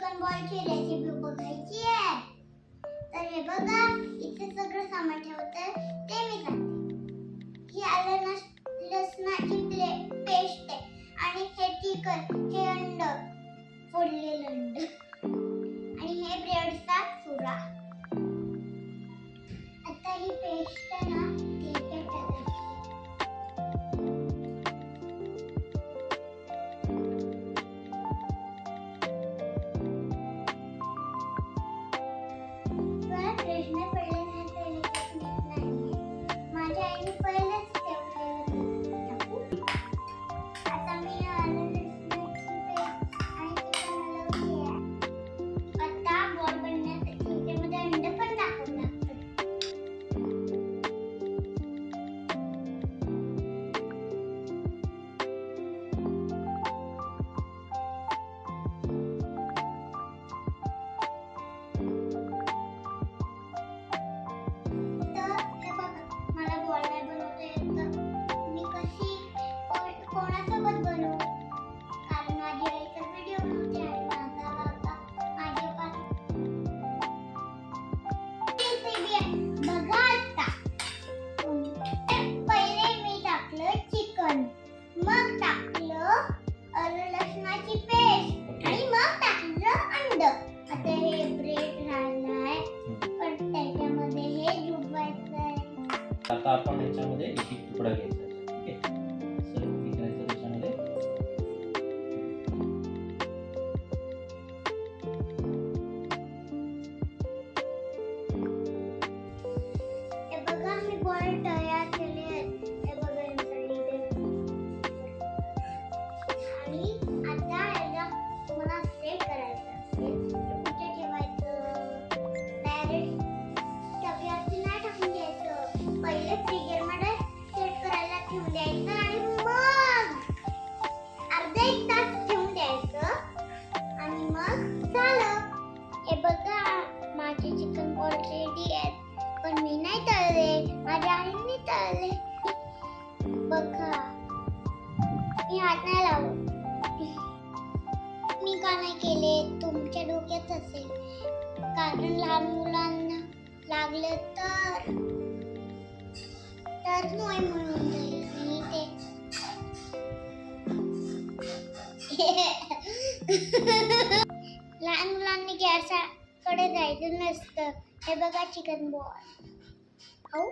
Chicken बॉलची recipe बघायची आहे. तर हे बघा इथे सगळं सामान ठेवतं ते मी सांगते. ही आलं ना लसणाची प्लेट पेस्ट आहे आणि हे चिकन हे अंड फोडलेलं अंड. fitness बघा आता पहिले मी टाकलं चिकन. मग टाकलं लसणाची पेस्ट. आणि मग टाकलं अंड. आता हे ब्रेड पण त्याच्यामध्ये हे आता आपण याच्यामध्ये एक तुकडा घ्यायचा ठीक आहे? मी तयार केले आहेत हे बघा इथे. आणि आता याला तुम्हाला सेट करायचं असेल कुठे ठेवायचं डायरेक्ट नाही टाकून द्यायचं पहिले सेट करायला ठेवून द्यायचं आणि मग अर्धा एक तास ठेवून द्यायचं आणि मग झालं हे बघा माझे चिकन बॉल रेडी आहेत पण मी नाही तळले. माझ्या आईने तळले. बघा. मी हात नाही लावू मी का नाही केले? तुमच्या डोक्यात असेल. कारण लहान मुलांना लागलं तर तर नाही म्हणून जाईल मी ते. लहान मुलांनी गॅसाकडे जायचं नसतं. हे बघा चिकन बॉल खाऊ